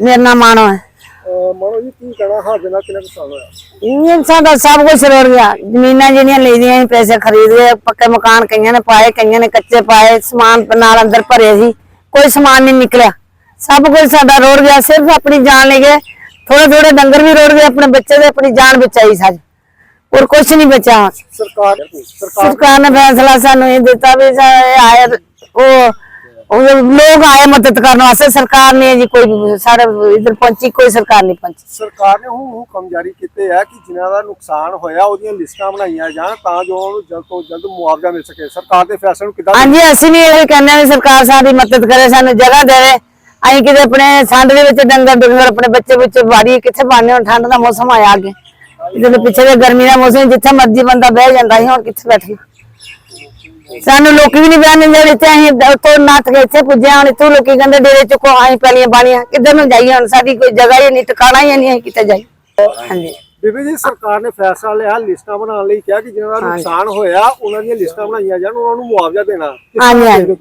ਮੇਰਾ ਨਾਮ ਮਾਨੋ ਹੈ ਮਨੋ ਜੀ ਕੀ ਕਹਿਣਾ? ਦੇ ਨਾਲ ਕਿੰਨਾ ਨੁਕਸਾਨ ਹੋਇਆ? ਇਹ ਸਾਡਾ ਸਭ ਕੁਝ ਰੋੜ ਗਿਆ। ਜ਼ਮੀਨਾਂ ਜਿਹੜੀਆਂ ਲਈਆਂ ਸੀ ਪੈਸੇ ਖਰੀਦ ਲਏ ਪੱਕੇ ਮਕਾਨ ਕਈਆਂ ਨੇ ਪਾਏ ਕਈਆਂ ਨੇ ਕੱਚੇ ਪਾਏ ਸਮਾਨ ਨਾਲ ਅੰਦਰ ਭਰੇ ਸੀ। ਕੋਈ ਸਮਾਨ ਨਹੀਂ ਨਿਕਲਿਆ। ਸਭ ਕੁਝ ਸਾਡਾ ਰੋੜ ਗਿਆ ਸਿਰਫ ਆਪਣੀ ਜਾਨ ਲੈ ਗਏ ਥੋੜੇ ਥੋੜੇ ਡੰਗਰ ਵੀ ਰੋੜ ਗਏ ਆਪਣੇ ਬੱਚੇ ਦੇ ਆਪਣੀ ਜਾਨ ਬਚਾਈ ਸਾਡੀ ਹੋਰ ਕੁਝ ਨਹੀਂ ਬਚਾ ਸਰਕਾਰ ਸਰਕਾਰ ਨੇ ਫੈਸਲਾ ਸਾਨੂੰ ਇਹ ਦਿੱਤਾ ਵੀ ਆਏ ਉਹ ਉਹ ਲੋਕ ਆਏ ਮਦਦ ਕਰਨ ਵਾਸਤੇ ਸਰਕਾਰ ਨੇ ਜੀ ਕੋਈ ਸਾਡੇ ਇਧਰ ਪਹੁੰਚੀ ਕੋਈ ਸਰਕਾਰ ਨਹੀਂ ਪਹੁੰਚੀ। ਸਰਕਾਰ ਨੇ ਹੁਣ ਹੁਕਮ ਜਾਰੀ ਕੀਤੇ ਆ ਕਿ ਜਿਨ੍ਹਾਂ ਦਾ ਨੁਕਸਾਨ ਹੋਇਆ ਉਹਦੀਆਂ ਲਿਸਟਾਂ ਬਣਾਈਆਂ ਜਾਣ ਤਾਂ ਜੋ ਉਹਨੂੰ ਜਲਦ ਤੋਂ ਜਲਦ ਮੁਆਵਜ਼ਾ ਮਿਲ ਸਕੇ। ਸਰਕਾਰ ਦੇ ਫੈਸਲੇ ਨੂੰ ਕਿੱਦਾਂ ਹਾਂਜੀ ਅਸੀਂ ਵੀ ਇਹ ਕਹਿੰਦੇ ਵੀ ਸਰਕਾਰ ਸਾਡੀ ਮਦਦ ਕਰੇ ਸਾਨੂੰ ਜਗ੍ਹਾ ਦੇਵੇ। ਅਸੀਂ ਕਿਤੇ ਆਪਣੇ ਠੰਡ ਦੇ ਵਿੱਚ ਡੰਗਰ ਡੰਗਰ ਆਪਣੇ ਬੱਚੇ ਵਿੱਚ ਵਾੜੀ ਕਿੱਥੇ ਪਾਣੇ ਹੁਣ ਠੰਡ ਦਾ ਮੌਸਮ ਆਇਆ ਅੱਗੇ। ਇਹਦੇ ਪਿੱਛੇ ਦੇ ਗਰਮੀ ਦਾ ਮੌਸਮ ਜਿੱਥੇ ਮਰਜ਼ੀ ਬੰਦਾ ਬਹਿ ਜਾਂਦਾ ਸੀ ਹੁਣ ਕਿੱਥੇ ਬੈਠਣਾ ਸਾਨੂੰ ਲੋਕੀ ਵੀ ਨਹੀਂ ਬਿਆਨ ਦਿੰਦੇ ਇੱਥੇ ਅਸੀਂ ਉੱਥੋਂ ਨੱਠ ਕੇ ਇੱਥੇ ਪੁੱਜੇ ਹੁਣ ਇੱਥੋਂ ਲੋਕੀ ਕਹਿੰਦੇ ਡੇਰੇ ਚ ਕੋ ਆਈ ਪੈਲੀਆਂ ਬਾਣੀਆਂ ਕਿੱਧਰ ਨੂੰ ਜਾਈਏ ਹੁਣ? ਸਾਡੀ ਕੋਈ ਜਗ੍ਹਾ ਹੀ ਨਹੀਂ ਟਿਕਾਣਾ ਹੀ ਨਹੀਂ ਕਿਤੇ ਜਾਈ ਹਾਂਜੀ। ਜੀ ਸਰਕਾਰ ਨੇ ਫੈਸਲਾ ਲਿਆ ਲਿਸਟਾਂ ਬਣਾਉਣ ਲਈ ਕਿਹਾ ਕਿ ਜਿਹਨਾਂ ਦਾ ਨੁਕਸਾਨ ਹੋਇਆ ਉਹਨਾਂ ਦੀਆਂ ਲਿਸਟਾਂ ਬਣਾਈਆਂ ਜਾਣ ਉਹਨਾਂ ਨੂੰ ਮੁਆਵਜ਼ਾ ਦੇਣਾ। ਹਾਂਜੀ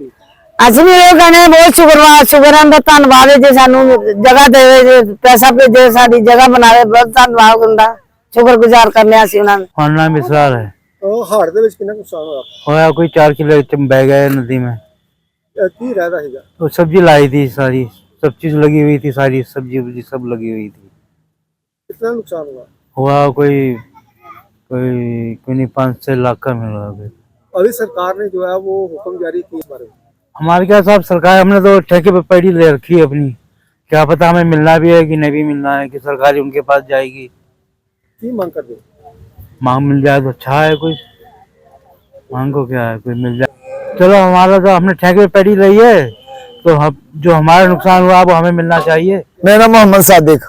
ਅਸੀਂ ਵੀ ਇਹ ਕਹਿੰਦੇ ਬਹੁਤ ਸ਼ੁਕਰਵਾਦ ਸ਼ੁਕਰਾਂ ਦਾ ਧੰਨਵਾਦ ਜੇ ਸਾਨੂੰ ਜਗ੍ਹਾ ਦੇਵੇ ਪੈਸਾ ਭੇਜੇ ਸਾਡੀ ਜਗ੍ਹਾ ਬਣਾਵੇ ਬਹੁਤ ਧੰਨਵਾਦ ਹੁੰਦਾ। ਸ਼ੁਕਰਗੁਜ਼ਾਰ ਕਰਨੇ ਅਸੀਂ ਉਹਨਾਂ ਨੂੰ। ਹੁਣ ਨਾ ਮਿਸਾਲ ਹੈ। ਉਹ ਹਾੜ ਦੇ ਵਿੱਚ ਕਿੰਨਾ ਕੁ ਨੁਕਸਾਨ ਹੋਇਆ होया कोई चार किलो च- बह गए नदी में ਅਹ ਕੀ ਰਹਿਦਾ ਹੈਗਾ तो सब्जी लाई थी सारी सब चीज लगी हुई थी सारी सब्जी वब्जी सब लगी हुई थी कितना नुकसान हुआ हुआ कोई कोई कोई नहीं पाँच छह लाख का मिल रहा कोई अभी सरकार ने जो है वो हुक्म जारी किया इस बारे में हमारे क्या साहब सरकार हमने तो ठेके पे पैड़ी ले रखी है अपनी क्या पता हमें मिलना भी है कि नहीं भी मिलना है कि सरकारी उनके पास जाएगी की मांग कर दो मांग मिल जाए तो अच्छा है कुछ मांग को क्या है कोई मिल जाए चलो हमारा तो हमने ठेके पे पैड़ी ली है तो हम जो हमारा नुकसान हुआ वो हमें मिलना चाहिए ਮੇਰਾ ਨਾਮ ਮੁਹੰਮਦ ਸਾਦਿਕ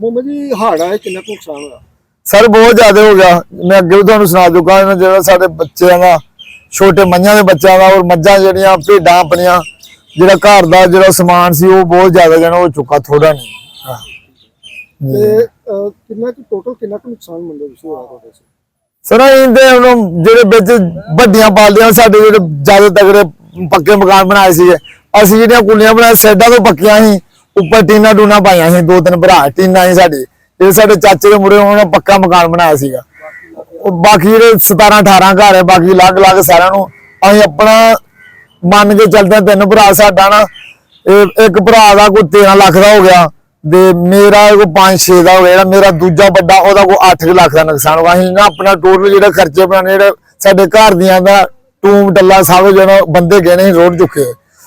मोहम्मद जी हाड़ आया कितना कु नुकसान हुआ ਸਰ ਬਹੁਤ ਜ਼ਿਆਦਾ ਹੋ ਗਿਆ ਮੈਂ ਅੱਗੇ ਵੀ ਤੁਹਾਨੂੰ ਸੁਣਾ ਚੁੱਕਾ ਹਾਂ ਜਿਹੜਾ ਸਾਡੇ ਬੱਚਿਆਂ ਦਾ ਛੋਟੇ ਮੱਝਾਂ ਦੇ ਬੱਚਿਆਂ ਦਾ ਔਰ ਮੱਝਾਂ ਜਿਹੜੀਆਂ ਭੇਡਾਂ ਆਪਣੀਆਂ ਜਿਹੜਾ ਘਰ ਦਾ ਜਿਹੜਾ ਸਮਾਨ ਸੀ ਉਹ ਬਹੁਤ ਜ਼ਿਆਦਾ ਜਣਾ ਹੋ ਚੁੱਕਾ ਥੋੜਾ ਨਹੀਂ ਹਾਂ। ਤੇ ਅਹ, ਕਿੰਨਾ ਕੁ ਟੋਟਲ ਕਿੰਨਾ ਕੁ ਨੁਕਸਾਨ ਮੰਨਦੇ ਤੁਸੀਂ ਹੋਇਆ ਤੁਹਾਡੇ ਸੇ ਸਰ ਇਹਦੇ ਉਹਨੂੰ ਜਿਹੜੇ ਵਿੱਚ ਵੱਡੀਆਂ ਪਾਲਦੀਆਂ ਸਾਡੇ ਜਿਹੜੇ ਜ਼ਿਆਦਾ ਤਗੜੇ ਪੱਕੇ ਮਕਾਨ ਬਣਾਏ ਸੀਗੇ ਅਸੀਂ ਜਿਹੜੀਆਂ ਕੁੱਲੀਆਂ ਬਣਾਏ ਸਾਈਡਾਂ ਤੋਂ ਪੱਕੀਆਂ ਸੀ ਉੱਪਰ ਟੀਨਾ ਡੂਨਾ ਪਾਈਆਂ ਸੀ ਦੋ ਤਿੰਨ ਭਰਾ ਟੀਨਾ ਸੀ ਸਾਡੇ ਜਿਹੜੇ ਸਾਡੇ ਚਾਚੇ ਦੇ ਮੁੰਡੇ ਉਹਨਾਂ ਨੇ ਪੱਕਾ ਮਕਾਨ ਬਣਾਇਆ ਸੀਗਾ। ਉਹ ਬਾਕੀ ਜਿਹੜੇ 17 18 ਘਰ ਹੈ ਬਾਕੀ ਅਲੱਗ-ਅਲੱਗ ਸਾਰਿਆਂ ਨੂੰ ਅਸੀਂ ਆਪਣਾ ਮੰਨ ਕੇ ਚੱਲਦੇ ਹਾਂ, ਤਿੰਨ ਭਰਾ ਸਾਡਾ ਨਾ ਇਹ ਇੱਕ ਭਰਾ ਦਾ ਕੋਈ 13 ਲੱਖ ਦਾ ਹੋ ਗਿਆ ਤੇ ਮੇਰਾ ਕੋਈ 5-6 ਦਾ ਹੋ ਗਿਆ ਜਿਹੜਾ ਮੇਰਾ ਦੂਜਾ ਵੱਡਾ ਉਹਦਾ ਕੋਈ 8 ਲੱਖ ਦਾ ਨੁਕਸਾਨ ਹੋ ਗਿਆ ਅਸੀਂ ਨਾ ਆਪਣਾ ਟੋਟਲ ਜਿਹੜਾ ਖਰਚੇ ਬਣਾਣੇ ਜਿਹੜੇ ਸਾਡੇ ਘਰ ਦੀਆਂ ਦਾ ਟੂਮ ਟੱਲਾ ਸਭ ਜਿਹੜਾ ਬੰਦੇ ਗਹਿਣੇ ਸੀ ਰੋੜ ਚੁੱਕੇ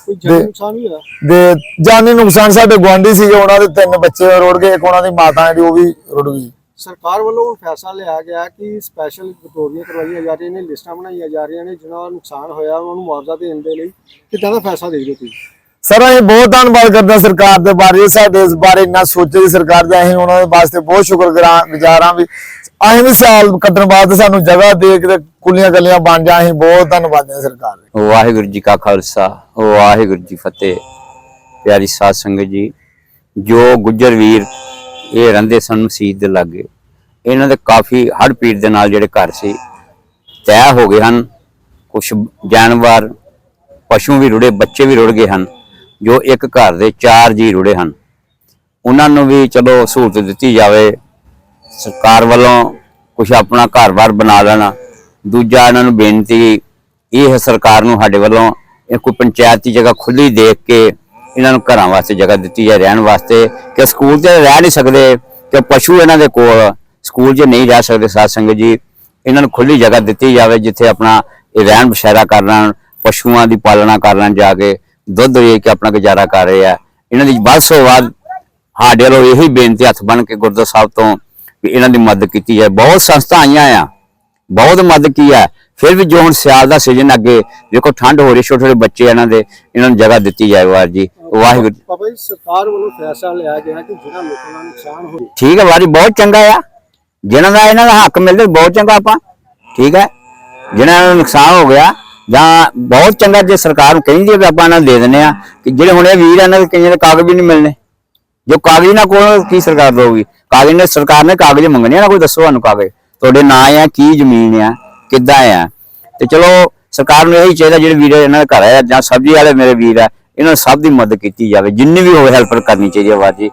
ਕੋਈ ਜਾਨੀ ਨੁਕਸਾਨ ਵੀ ਹੋਇਆ? ਤੇ ਜਾਨੀ ਨੁਕਸਾਨ ਸਾਡੇ ਗੁਆਂਢੀ ਸੀਗੇ ਉਹਨਾਂ ਦੇ ਤਿੰਨ ਬੱਚੇ ਰੋੜ ਗਏ ਇੱਕ ਉਹਨਾਂ ਦੀ ਮਾਤਾ ਜਿਹੜੀ ਉਹ ਵੀ ਰੁੜ ਗਈ। ਸਰਕਾਰ ਵੱਲੋਂ ਹੁਣ ਫੈਸਲਾ ਲਿਆ ਗਿਆ ਕਿ ਸਪੈਸ਼ਲ ਕਟੋਰੀਆਂ ਕਰਵਾਈਆਂ ਜਾ ਰਹੀਆਂ ਨੇ ਲਿਸਟਾਂ ਬਣਾਈਆਂ ਜਾ ਰਹੀਆਂ ਨੇ ਜਿਨ੍ਹਾਂ ਦਾ ਨੁਕਸਾਨ ਹੋਇਆ ਉਹਨਾਂ ਨੂੰ ਮੁਆਵਜ਼ਾ ਦੇਣ ਦੇ ਲਈ ਕਿੱਦਾਂ ਦਾ ਫੈਸਲਾ ਦੇਖਦੇ ਤੁਸੀਂ? ਸਰ, ਅਸੀਂ ਬਹੁਤ ਧੰਨਵਾਦ ਕਰਦੇ ਸਰਕਾਰ ਦੇ ਬਾਰੇ ਸਾਡੇ ਇਸ ਬਾਰੇ ਇੰਨਾ ਸੋਚੇ ਸਰਕਾਰ ਦੇ, ਅਸੀਂ ਉਹਨਾਂ ਦੇ ਵਾਸਤੇ ਬਹੁਤ ਸ਼ੁਕਰਗੁਜ਼ਾਰ ਹਾਂ ਵੀ ਅਸੀਂ ਵੀ ਸਾਲ ਕੱਢਣ ਬਾਅਦ ਸਾਨੂੰ ਜਗ੍ਹਾ ਦੇ ਕੇ ਕੁੱਲੀਆਂ ਗੱਲੀਆਂ ਬਣ ਜਾ ਅਸੀਂ ਬਹੁਤ ਧੰਨਵਾਦ ਹਾਂ ਸਰਕਾਰ ਦੇ। ਵਾਹਿਗੁਰੂ ਜੀ ਕਾ ਖਾਲਸਾ ਵਾਹਿਗੁਰੂ ਜੀ ਫਤਿਹ। ਪਿਆਰੀ ਸਾਧ ਸੰਗਤ ਜੀ, ਜੋ ਗੁੱਜਰ ਵੀਰ ਇਹ ਰਹਿੰਦੇ ਸਨ ਮਸਜਿਦ ਦੇ ਲਾਗੇ, ਇਹਨਾਂ ਦੇ ਕਾਫੀ ਹੜ ਪੀੜ ਦੇ ਨਾਲ ਜਿਹੜੇ ਘਰ ਸੀ, ਤੈਅ ਹੋ ਗਏ ਹਨ। ਕੁਝ ਜਾਨਵਰ, ਪਸ਼ੂ ਵੀ ਰੁੜੇ, ਬੱਚੇ ਵੀ ਰੁੜ ਗਏ ਹਨ। ਜੋ ਇੱਕ ਘਰ ਦੇ ਚਾਰ ਜੀ ਰੁੜੇ ਹਨ। ਉਹਨਾਂ ਨੂੰ ਵੀ ਚਲੋ ਸਹੂਲਤ ਦਿੱਤੀ ਜਾਵੇ। ਸਰਕਾਰ ਵੱਲੋਂ ਕੁਝ ਆਪਣਾ ਘਰ-ਬਾਰ ਬਣਾ ਲੈਣਾ। ਦੂਜਾ ਇਹਨਾਂ ਨੂੰ ਬੇਨਤੀ ਇਹ ਹੈ ਸਰਕਾਰ ਨੂੰ ਸਾਡੇ ਵੱਲੋਂ ਇਹ ਕੋਈ ਪੰਚਾਇਤੀ ਜਗ੍ਹਾ ਖੁੱਲੀ ਦੇਖ ਕੇ ਇਹਨਾਂ ਨੂੰ ਘਰਾਂ ਵਾਸਤੇ ਜਗ੍ਹਾ ਦਿੱਤੀ ਜਾਏ ਰਹਿਣ ਵਾਸਤੇ ਕਿ ਸਕੂਲ ਤੇ ਰਹਿ ਨਹੀਂ ਸਕਦੇ ਕਿ ਪਸ਼ੂ ਇਹਨਾਂ ਦੇ ਕੋਲ ਸਕੂਲ 'ਚ ਨਹੀਂ ਰਹਿ ਸਕਦੇ। ਸਾਧ ਸੰਗਤ ਜੀ, ਇਹਨਾਂ ਨੂੰ ਖੁੱਲੀ ਜਗ੍ਹਾ ਦਿੱਤੀ ਜਾਵੇ ਜਿੱਥੇ ਆਪਣਾ ਇਹ ਰਹਿਣ ਬਸੇਰਾ ਕਰ ਲੈਣ, ਪਸ਼ੂਆਂ ਦੀ ਪਾਲਣਾ ਕਰ ਲੈਣ ਜਾ ਕੇ ਦੁੱਧ ਵੇਚ ਕੇ ਆਪਣਾ ਗੁਜ਼ਾਰਾ ਕਰ ਰਹੇ ਆ। ਇਹਨਾਂ ਦੀ ਵੱਧ ਤੋਂ ਵੱਧ ਸਾਡੇ ਵੱਲੋਂ ਇਹੀ ਬੇਨਤੀ ਹੱਥ ਬਣ ਕੇ ਗੁਰਦੁਆਰਾ ਸਾਹਿਬ ਤੋਂ ਵੀ ਇਹਨਾਂ ਦੀ ਮਦਦ ਕੀਤੀ ਜਾਏ। ਬਹੁਤ ਸੰਸਥਾ ਆਈਆਂ ਆ। ਬਹੁਤ ਮਦਦ ਕੀ ਹੈ ਫਿਰ ਵੀ ਜੋ ਹੁਣ ਸਿਆਲ ਦਾ ਸੀਜ਼ਨ ਅੱਗੇ ਦੇਖੋ ਠੰਡ ਹੋ ਰਹੀ ਛੋਟੇ ਛੋਟੇ ਬੱਚੇ ਇਹਨਾਂ ਦੇ ਇਹਨਾਂ ਨੂੰ ਜਗ੍ਹਾ ਦਿੱਤੀ ਜਾਏ ਵਾਰ ਜੀ। ਵਾਹਿਗੁਰੂ ਜੀ। ਸਰਕਾਰ ਵੱਲੋਂ ਫੈਸਲਾ ਲਿਆ ਗਿਆ ਕਿ ਜਿਹੜਾ ਲੋਕਾਂ ਦਾ ਨੁਕਸਾਨ ਹੋਵੇ ਠੀਕ ਹੈ ਵਾਰੀ ਬਹੁਤ ਚੰਗਾ ਆ। ਜਿਹਨਾਂ ਦਾ ਇਹਨਾਂ ਦਾ ਹੱਕ ਮਿਲਦਾ ਬਹੁਤ ਚੰਗਾ ਆਪਾਂ। ਠੀਕ ਹੈ ਜਿਹਨਾਂ ਦਾ ਨੁਕਸਾਨ ਹੋ ਗਿਆ ਜਾਂ ਬਹੁਤ ਚੰਗਾ ਜੇ ਸਰਕਾਰ ਨੂੰ ਕਹਿੰਦੀ ਹੈ ਵੀ ਆਪਾਂ ਇਹਨਾਂ ਦੇ ਦਿੰਦੇ ਆ ਕਿ ਜਿਹੜੇ ਹੁਣ ਇਹ ਵੀਰ ਇਹਨਾਂ ਦੇ ਕਈਆਂ ਦੇ ਕਾਗਜ਼ ਵੀ ਨਹੀਂ ਮਿਲਣੇ। ਜੋ ਕਾਗਜ਼ ਨਾ ਕੋਲ, ਕੀ ਸਰਕਾਰ ਦਊਗੀ? ਕਾਗਜ਼ ਨੇ ਸਰਕਾਰ ਨੇ ਕਾਗਜ਼ ਮੰਗਣੇ ਆ, ਨਾ ਕੋਈ ਦੱਸੋ ਸਾਨੂੰ ਕਾਗਜ਼। ਤੁਹਾਡੇ ਨਾਂ ਆ, ਕੀ ਜ਼ਮੀਨ ਆ, ਕਿੱਦਾਂ ਆ? ਤੇ ਚਲੋ, ਸਰਕਾਰ ਨੂੰ ਇਹੀ ਚਾਹੀਦਾ ਜਿਹੜੇ ਵੀਰ ਇਹਨਾਂ ਦੇ ਘਰ ਆ, ਜਾਂ ਸਬਜ਼ੀ ਵਾਲੇ ਮੇਰੇ ਵੀਰ ਆ, ਇਹਨਾਂ ਨੂੰ ਸਭ ਦੀ ਮਦਦ ਕੀਤੀ ਜਾਵੇ। ਜਿੰਨੀ ਵੀ ਹੋਵੇ ਹੈਲਪ ਕਰਨੀ ਚਾਹੀਦੀ ਹੈ ਬਾਜੀ।